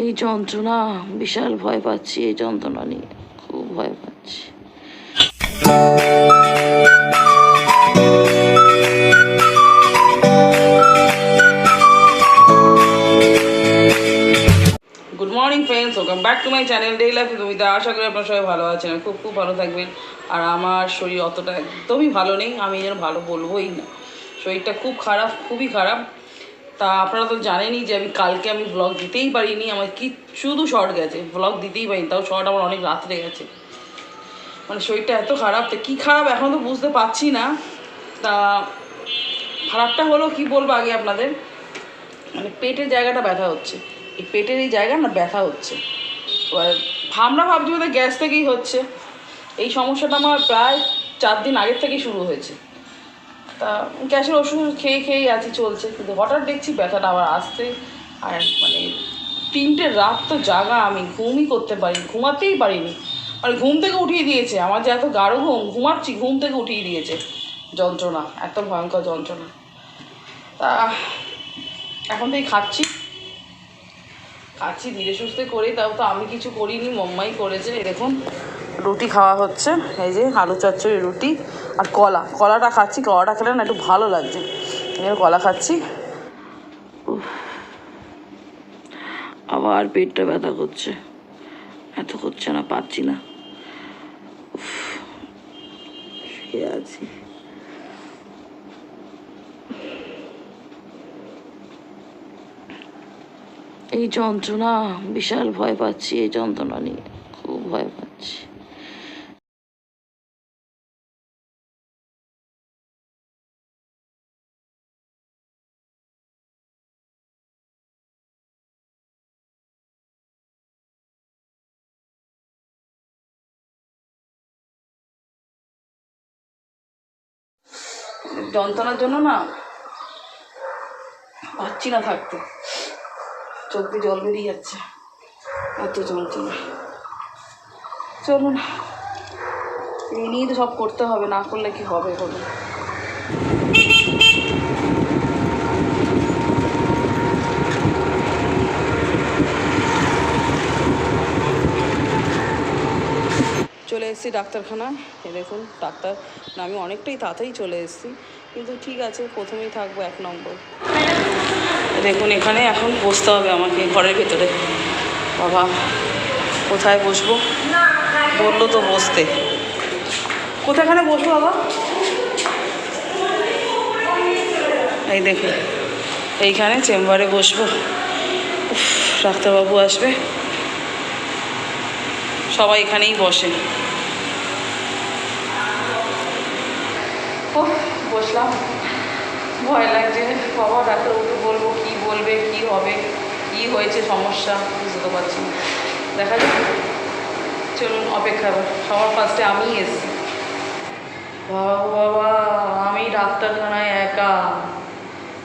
এই যন্ত্রণা, বিশাল ভয় পাচ্ছি এই যন্ত্রণা নিয়ে। খুব ভয় পাচ্ছি। Good morning friends welcome back to my channel day life কবিতা আশা করি আপনারা সবাই ভালো আছেন খুব খুব ভালো থাকবেন। আর আমার শরীর অতটা একদমই ভালো নেই, আমি যেন ভালো বলবোই না। শরীরটা খুব খারাপ, খুবই খারাপ। তা আপনারা তো জানেনই যে আমি কালকে আমি ব্লগ দিতেই পারিনি, আমার কি শুধু শর্ট গেছে ব্লগ দিতেই পারিনি, তাও শর্ট আমার অনেক রাত্রে গেছে। মানে শরীরটা এত খারাপ, তা কী খারাপ এখন তো বুঝতে পারছি না। তা খারাপটা হলো কি বলব আগে আপনাদের মানে পেটের জায়গাটা ব্যথা হচ্ছে। এই পেটের এই জায়গা না ব্যথা হচ্ছে। এবার আমরা ভাবছি বোধহয় গ্যাস থেকেই হচ্ছে। এই সমস্যাটা আমার প্রায় চার দিন আগের থেকেই শুরু হয়েছে। তা গ্যাসের ওষুধ খেয়ে খেয়েই আছি চলছে, কিন্তু হঠাৎ দেখছি ব্যথাটা আবার আসতে আর মানে তিনটে রাত তো জাগা, আমি ঘুমই করতে পারি, ঘুমাতেই পারিনি। মানে ঘুম থেকে উঠিয়ে দিয়েছে, আমার যে এত গাঢ় ঘুম, ঘুমাচ্ছি, ঘুম থেকে উঠিয়ে দিয়েছে। যন্ত্রণা, এত ভয়ঙ্কর যন্ত্রণা। তা এখন থেকে খাচ্ছি। খাচ্ছি, ধীরে সুস্থে করে, তাও তো আমি কিছু করিনি, মম্মাই করেছে দেখুন। রুটি খাওয়া হচ্ছে। এই যে আলু চচ্চড়ি রুটি আর কলা। কলাটা খাচ্ছি, কলাটা খেলে না একটু ভালো লাগছে। কলা খাচ্ছি। আবার পেটটা ব্যথা করছে। এত করছে না, পাচ্ছি না। আছি। এই যন্ত্রণা, বিশাল ভয় পাচ্ছি এই যন্ত্রণা নিয়ে। খুব ভয় পাচ্ছি। যন্ত্রণার জন্য না পাচ্ছি না থাকতে। চোখ দিয়ে জল বেরিয়ে যাচ্ছে। এত যন্ত্রণা। চলুন, এই নিয়েই তো সব করতে হবে, না করলে কি হবে বলুন। চলে এসেছি ডাক্তারখানায়। এ দেখুন, ডাক্তার। আমি অনেকটাই তাড়াতাড়ি চলে এসেছি। কিন্তু ঠিক আছে, প্রথমেই থাকব এক নম্বর। দেখুন, এখানে এখন বসতে হবে আমাকে ঘরের ভেতরে। বাবা, কোথায় বসবো? বলল তো বসতে। কোথাখানে বসবো, বাবা? এই দেখুন, এইখানে চেম্বারে বসবো। ডাক্তারবাবু আসবে। সবাই এখানেই বসে। ও বসলাম। ভয় লাগছে। বাবা ডাক্তারবাবুকে বলব কি বলবে, কি হবে, কি হয়েছে, সমস্যা, বুঝতে পারছি না। দেখা যাক। চলুন, অপেক্ষা। সবার ফার্স্টে আমিই এসেছি। বাবা বাবা, আমি ডাক্তারখানায় একা।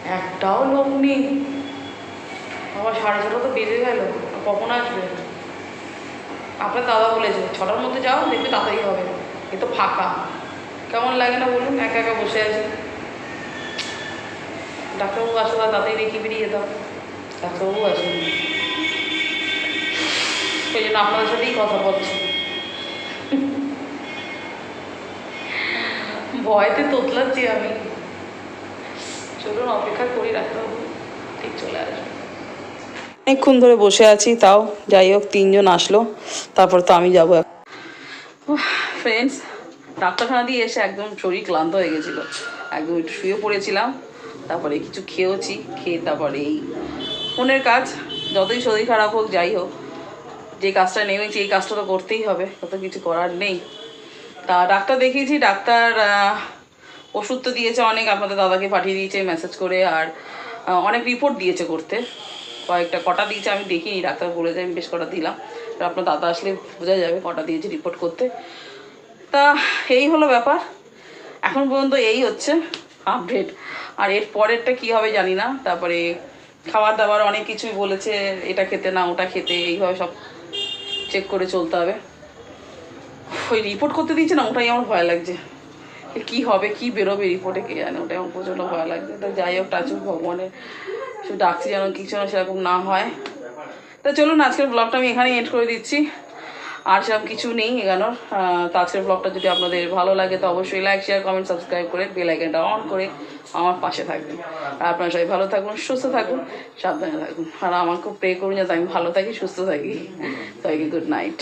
একটাও লোক নেই। বাবা, সাড়ে ছটা তো বেজে গেল। কখন আসবে? আপনার দাদা বলেছে, ছটার মধ্যে যাও, দেখবে তাড়াতাড়ি হবে এ তো ফাঁকা। কেমন লাগে না বলুন? একা একা বসে আছি। ডাক্তারবাবু আসলে তাড়াতাড়ি রেখে বেরিয়ে যেতাম ডাক্তারবাবু আসেন। সেই জন্য আপনাদের সাথেই কথা বলছি। ভয়তে তোতলাচ্ছি আমি। চলুন, অপেক্ষা করি, ডাক্তারবাবু। ঠিক চলে আসবে। অনেকক্ষণ ধরে বসে আছি, তাও যাই হোক, তিনজন আসলো, তারপর তো আমি যাব ফ্রেন্ডস ডাক্তারখানা দিয়ে এসে একদম শরীর ক্লান্ত হয়ে গেছিল। একদম একটু শুয়ে পড়েছিলাম, তারপরে কিছু খেয়েওছি, খেয়ে তারপরে এই ফোনের কাজ, যতই শরীর খারাপ হোক, যাই হোক, যে কাজটা নেমেছি, এই কাজটা তো করতেই হবে, তত কিছু করার নেই। তা ডাক্তার দেখিয়েছি, ডাক্তার ওষুধ তো দিয়েছে অনেক, আপনাদের দাদাকে পাঠিয়ে দিয়েছে মেসেজ করে, আর অনেক রিপোর্ট দিয়েছে করতে। কয়েকটা, কটা দিয়েছে, আমি দেখিনি, ডাক্তার বলেছে আমি বেশ কটা দিলাম। আপনার দাদা আসলে বোঝা যাবে কটা দিয়েছে রিপোর্ট করতে। তা এই হলো ব্যাপার। এখন পর্যন্ত এই হচ্ছে আপডেট আর এর পরেরটা কী হবে জানি না। তারপরে খাবার দাবার অনেক কিছুই বলেছে, এটা খেতে না, ওটা খেতে, এইভাবে সব চেক করে চলতে হবে। ওই রিপোর্ট করতে দিয়েছে না, ওটাই আমার ভয় লাগছে। কী হবে, কী বেরোবে রিপোর্টে কে জানে, ওটাই আমার প্রচণ্ড ভয় লাগছে। তো যাই হোক, টাচুক ভগবানের শুধু ডাকছি যেন কিছু যেন সেরকম না হয়। তা চলুন, আজকের ব্লগটা আমি এখানেই এন্ড করে দিচ্ছি। আর সেরকম কিছু নেই এগানোর। তো আজকের ব্লগটা যদি আপনাদের ভালো লাগে, তো অবশ্যই লাইক শেয়ার কমেন্ট সাবস্ক্রাইব করে বেল আইকনটা অন করে আমার পাশে থাকবেন। আর আপনারা সবাই ভালো থাকুন, সুস্থ থাকুন, সাবধানে থাকুন। আর খুব প্রে করুন যাতে আমি ভালো থাকি, সুস্থ থাকি। সবাইকে গুড নাইট